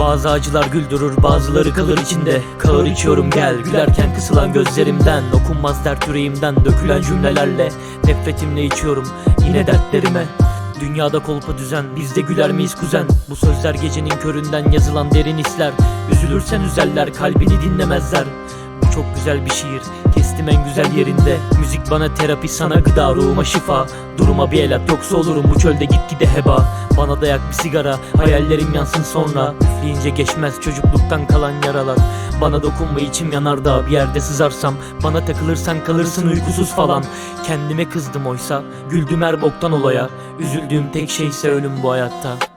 Bazı acılar güldürür bazıları kalır içinde. Kahır içiyorum gel. Gülerken kısılan gözlerimden Okunmaz dert yüreğimden dökülen cümlelerle Nefretimle içiyorum yine dertlerime. Dünyada kolpa düzen bizde güler miyiz kuzen? Bu sözler gecenin köründen yazılan derin hisler. Üzülürsen üzerler kalbini dinlemezler. Bu çok güzel bir şiir kestim en güzel yerinde. Müzik bana terapi sana gıda ruhuma şifa. Duruma bir el at yoksa olurum bu çölde gitgide heba Bana dayak bir sigara hayallerim yansın sonra. Üfleyince geçmez çocukluktan kalan yaralar. Bana dokunma içim yanar da bir yerde sızarsam. Bana takılırsan kalırsın uykusuz falan. Kendime kızdım oysa güldüm her boktan olaya. Üzüldüğüm tek şeyse ölüm bu hayatta